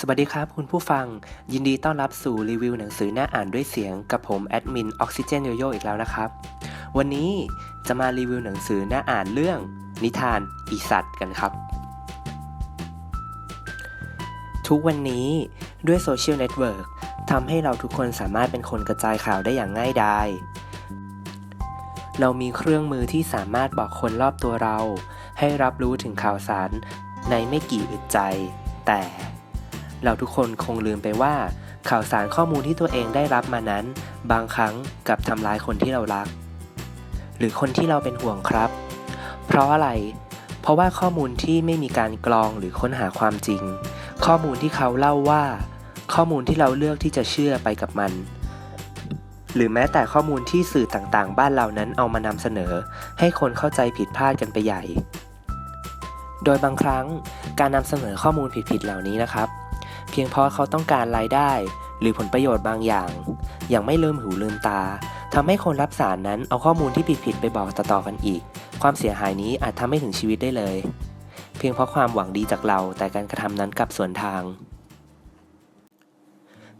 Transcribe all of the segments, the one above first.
สวัสดีครับคุณผู้ฟัง ยินดีต้อนรับสู่รีวิวหนังสือหน้าอ่านด้วยเสียงกับผมแอดมินออกซิเจนโยโย่อีกแล้วนะครับ วันนี้จะมารีวิวหนังสือหน้าอ่านเรื่อง นิทานอีสัตว์กันครับ ทุกวันนี้ด้วยโซเชียลเน็ตเวิร์กทำให้เราทุกคนสามารถเป็นคนกระจายข่าวได้อย่างง่ายดายเรามีเครื่องมือที่สามารถบอกคนรอบตัวเรา ให้รับรู้ถึงข่าวสารในไม่กี่อึดใจ แต่ เราทุกคนคงลืมไปว่า ข่าวสารข้อมูลที่ตัวเองได้รับมานั้น บางครั้งกับทำร้ายคนที่เรารัก หรือคนที่เราเป็นห่วงครับ เพราะอะไร เพราะว่าข้อมูลที่ไม่มีการกรองหรือค้นหาความจริง ข้อมูลที่เขาเล่าว่า ข้อมูลที่เราเลือกที่จะเชื่อไปกับมันหรือแม้แต่ข้อมูลที่สื่อต่างๆ บ้านเรานั้นเอามานำเสนอ ให้คนเข้าใจผิดพลาดกันไปใหญ่ โดยบางครั้งการนำเสนอข้อมูลผิดๆเหล่านี้นะครับ เพียงเพราะเขาต้องการรายได้ หรือผลประโยชน์บางอย่าง อย่างไม่ลืมหูลืมตาทำให้คนรับสารนั้นเอาข้อมูลที่ผิดๆไปบอกต่อๆกันอีก ความเสียหายนี้อาจทำให้ถึงชีวิตได้เลย เพียงเพราะความหวังดีจากเราแต่การกระทำนั้นกลับสวนทาง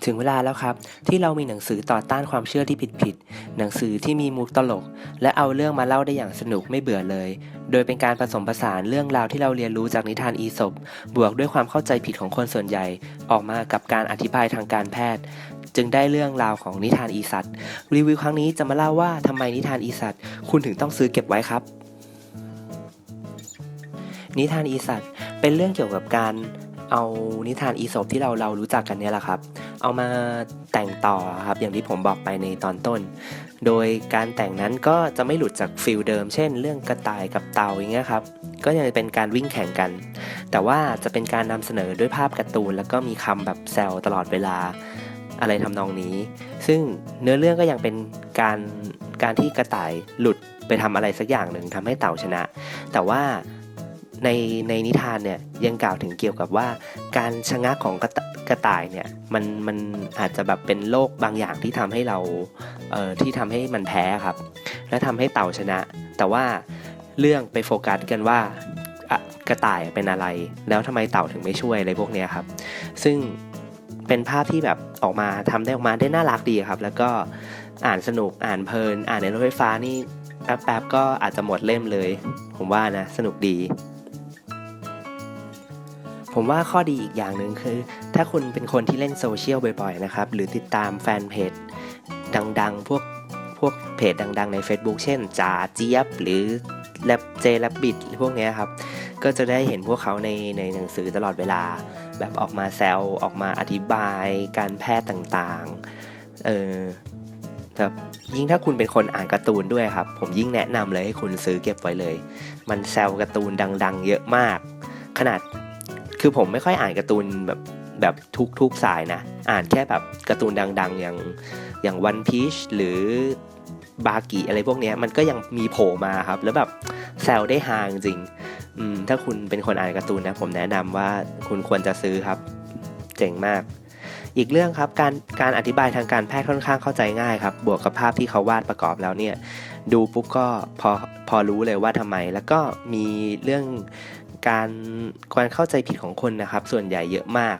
ถึงเวลาแล้วครับ ที่เรามีหนังสือต่อต้านความเชื่อที่ผิดๆหนังสือที่มีมุกตลก และเอาเรื่องมาเล่าได้อย่างสนุกไม่เบื่อเลย โดยเป็นการผสมผสานเรื่องราวที่เราเรียนรู้จากนิทานอีสปบวกด้วยความเข้าใจผิดของคนส่วนใหญ่ ออกมากับการอธิบายทางการแพทย์ จึงได้เรื่องราวของนิทานอีสัตว์รีวิวครั้งนี้จะมาเล่าว่าทำไมนิทานอีสัตว์คุณถึงต้องซื้อเก็บไว้ครับ นิทานอีสัตว์เป็นเรื่องเกี่ยวกับการ เอานิทานอีสปที่เราเรารู้จักกันเนี่ยแหละครับ เอามาแต่งต่อครับอย่างที่ผมบอกไปในตอนต้น โดยการแต่งนั้นก็จะไม่หลุดจากฟิลเดิม เช่น เรื่องกระต่ายกับเต่าอย่างเงี้ยครับก็ยังเป็นการวิ่งแข่งกัน แต่ว่าจะเป็นการนำเสนอด้วยภาพการ์ตูน แล้วก็มีคำแบบแซวตลอดเวลาอะไรทำนองนี้ ซึ่งเนื้อเรื่องก็ยังเป็นการการที่กระต่ายหลุดไปทำอะไรสักอย่างหนึ่งทำให้เต่าชนะ แต่ว่า ในในนิทานเนี่ยยังกล่าวถึงเกี่ยวกับว่า การชะงักของกระตกระต่ายเนี่ยมันมันอาจจะแบบเป็นโรคบางอย่างที่ทำให้เราเอ่อที่ทำให้มันแพ้ครับ และทำให้เต่าชนะ แต่ว่าเรื่องไปโฟกัสกันว่ากระต่ายเป็นอะไร แล้วทำไมเต่าถึงไม่ช่วยอะไรพวกนี้ครับ ซึ่งเป็นภาพที่แบบออกมาทำได้ออกมาได้น่ารักดีครับ แล้วก็อ่านสนุกอ่านเพลิน อ่านในรถไฟฟ้านี่แป๊บๆก็อาจจะหมดเล่มเลย ผมว่านะ สนุกดี ผมว่าข้อดีอีกอย่างหนึ่งคือ ถ้าคุณเป็นคนที่เล่นโซเชียลบ่อยๆนะครับ หรือติดตามแฟนเพจดังๆ พวกพวกเพจดัง ๆ ใน Facebook เช่นจ่าเจี๊ยบ หรือแลบเจแลบบิดพวกนี้ครับ ก็จะได้เห็นพวกเขาในในหนังสือตลอดเวลา แบบออกมาแซวออกมาอธิบายการแพทย์ต่างๆ เออแบบยิ่งถ้าคุณเป็นคนอ่านการ์ตูนด้วยครับ ผมยิ่งแนะนำเลยให้คุณซื้อเก็บไว้เลย มันแซวการ์ตูนดัง ๆ เยอะมาก ขนาด คือผมไม่ค่อยอ่านการ์ตูนแบบแบบทุกทุกสายนะ อ่านแค่แบบการ์ตูนดัง ๆ อย่างอย่างวันพีชหรือบากิอะไรพวกเนี้ยมันก็ยังมีโผล่มาครับ แล้วแบบแซวได้ฮาจริงอืมถ้าคุณเป็นคนอ่านการ์ตูนนะ ผมแนะนำว่าคุณควรจะซื้อครับ เจ๋งมาก อีกเรื่องครับการการอธิบายทางการแพทย์ค่อนข้างเข้าใจง่ายครับ บวกกับภาพที่เขาวาดประกอบแล้วเนี่ย ดูปุ๊บก็พอพอรู้เลยว่าทำไม แล้วก็มีเรื่อง การการเข้าใจผิดของคนนะครับ ส่วนใหญ่เยอะมาก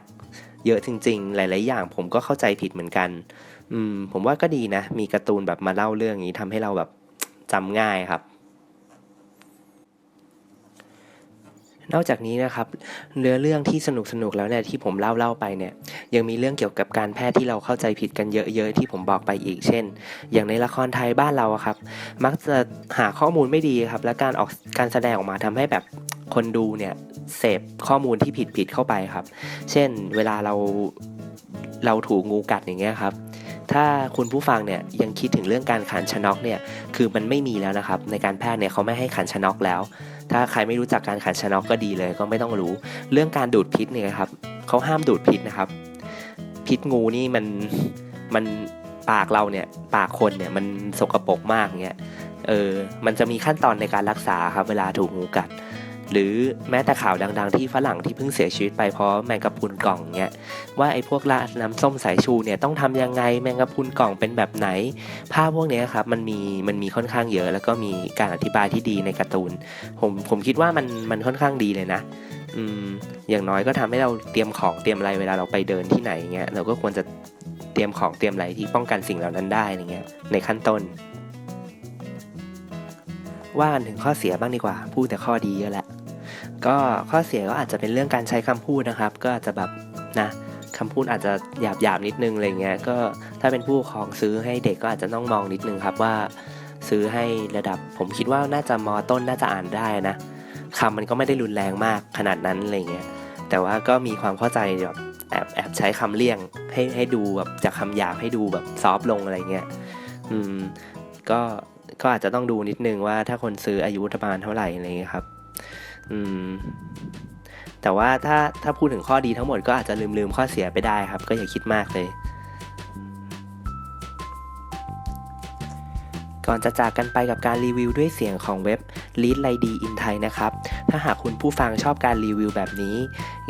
เยอะจริง ๆ หลาย ๆ อย่างผมก็เข้าใจผิดเหมือนกัน อืม ผมว่าก็ดีนะ มีการ์ตูนแบบมาเล่าเรื่องนี้ทำให้เราแบบจำง่ายครับ นอกจากนี้นะครับ เนื้อเรื่องที่สนุกสนุกๆแล้วเนี่ยที่ผมเล่าเล่าไปเนี่ย ยังมีเรื่องเกี่ยวกับการแพทย์ที่เราเข้าใจผิดกันเยอะๆที่ผมบอกไปอีกเช่น อย่างในละครไทยบ้านเราครับ มักจะหาข้อมูลไม่ดีครับ และการออกการแสดงออกมาทำให้แบบ คนดูเนี่ยเสพข้อมูลที่ผิดๆเข้าไปครับ เช่นเวลาเราเราถูกงูกัดอย่างเงี้ยครับ ถ้าคุณผู้ฟังเนี่ยยังคิดถึงเรื่องการขันชนอกเนี่ยคือมันไม่มีแล้วนะครับ ในการแพทย์เนี่ยเขาไม่ให้ขันชนอกแล้ว ถ้าใครไม่รู้จักการขันชนอกก็ดีเลย ก็ไม่ต้องรู้ เรื่องการดูดพิษเนี่ยครับเขาห้ามดูดพิษนะครับ พิษงูนี่มันมันปากเราเนี่ยปากคนเนี่ยมันสกปรกมากเงี้ยเออมันจะมีขั้นตอนในการรักษาครับเวลาถูกงูกัด หรือแม้แต่ข่าวดัง ๆ ที่ฝรั่งที่เพิ่งเสียชีวิตไปเพราะแมงกะพรุนกล่องเงี้ยว่าไอ้พวกราดน้ำส้มสายชูเนี่ยต้องทำยังไงแมงกะพรุนกล่องเป็นแบบไหน ภาพพวกนี้ครับมันมีมันมีค่อนข้างเยอะ แล้วก็มีการอธิบายที่ดีในการ์ตูน ผมผมคิดว่ามันมันค่อนข้างดีเลยนะอืมอย่างน้อยก็ทำให้เราเตรียมของเตรียมอะไรเวลาเราไปเดินที่ไหนเงี้ยเราก็ควรจะเตรียมของเตรียมอะไรที่ป้องกันสิ่งเหล่านั้นได้อะไรเงี้ยในขั้นต้น ว่ากันถึงข้อเสียบ้างดีกว่า พูดแต่ข้อดีเยอะแหละ ก็ข้อเสียก็อาจจะเป็นเรื่องการใช้คำพูดนะครับ ก็อาจจะแบบนะคำพูดอาจจะหยาบหยาบนิดนึงอะไรเงี้ยก็ถ้าเป็นผู้ปกครองซื้อให้เด็กก็อาจจะต้องมองนิดนึงครับว่า ซื้อให้ระดับ ผมคิดว่าน่าจะมอต้นน่าจะอ่านได้นะคำมันก็ไม่ได้รุนแรงมากขนาดนั้นอะไรเงี้ยแต่ว่าก็มีความเข้าใจแบบแอบแอบใช้คำเลี่ยงให้ให้ดูแบบจากคำหยาบให้ดูแบบซอฟลงอะไรเงี้ยอืมก็ก็อาจจะต้องดูนิดนึงว่าถ้าคนซื้ออายุประมาณเท่าไหร่อะไรเงี้ยครับ อืมแต่ว่าถ้าถ้าพูดถึงข้อดีทั้งหมดก็อาจจะลืมลืมข้อเสียไปได้ครับ ก็อย่าคิดมากเลย ก่อนจะจากกันไปกับการรีวิวด้วยเสียงของเว็บ Lead l i d in Thai นะครับ ถ้าหากคุณผู้ฟังชอบการรีวิวแบบนี้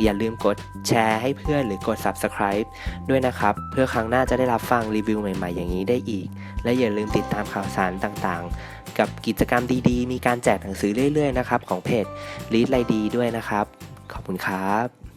อย่าลืมกดแชร์ให้เพื่อนหรือกด Subscribe ด้วยนะครับ เพื่อครั้งหน้าจะได้รับฟังรีวิวใหม่ ๆ อย่างนี้ได้อีก และอย่าลืมติดตามข่าวสารต่างๆ กับกิจกรรมดีๆ มีการแจกหนังสือเรื่อยๆนะครับของเพจ Lead l i d ด้วยนะครับ ขอบคุณครับ